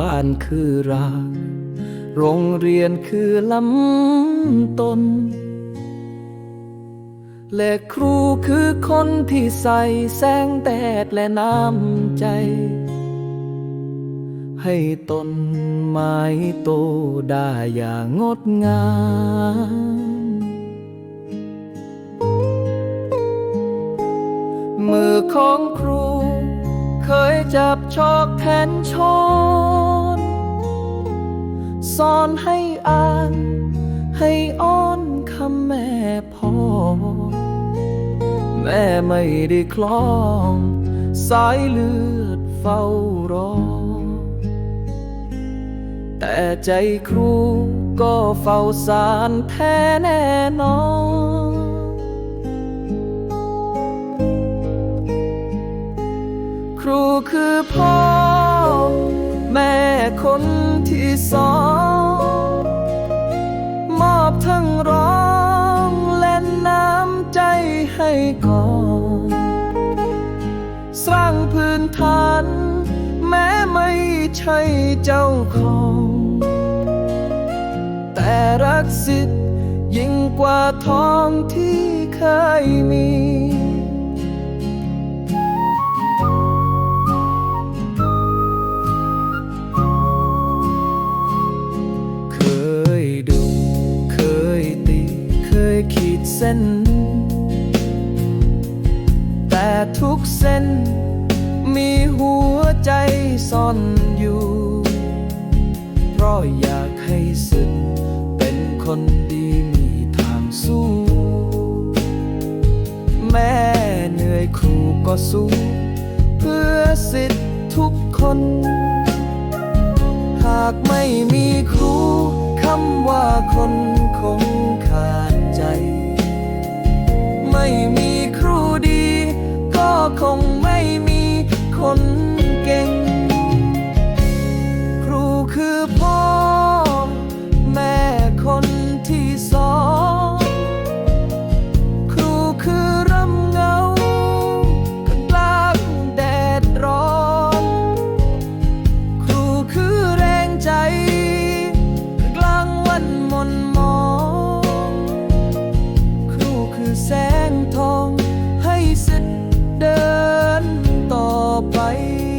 บ้านคือรากโรงเรียนคือลำต้น และครูคือคนที่ใส่แสงแดดและน้ำใจ ให้ต้นไม้โตได้อย่างงดงามมือของครู เคยจับชอกแขนช้อ สอนให้อ่าน ให้อ้อนคำแม่พ่อ แม่ไม่ได้คล้อง สายเลือดเฝ้ารอ แต่ใจครูก็เฝ้าสารแท้แน่นอนครูคือพ่อ แม่คนที่สอง ก่อน สร้างพื้นฐาน แม้ไม่ใช่เจ้าของ แต่รักสิทธิ์ยิ่งกว่าทองที่เคยมีเคยดูเคยตีเคยขีดเส้น ทุกเส้น มีหัวใจซ่อนอยู่ เพราะอยากให้สึกเป็นคนดีมีทางสู้ แม่เหนื่อยครูก็สู้ เพื่อสิทธิ์ทุกคน หากไม่มีครูคำว่าคนคงขาดใจ ไม่มี bite.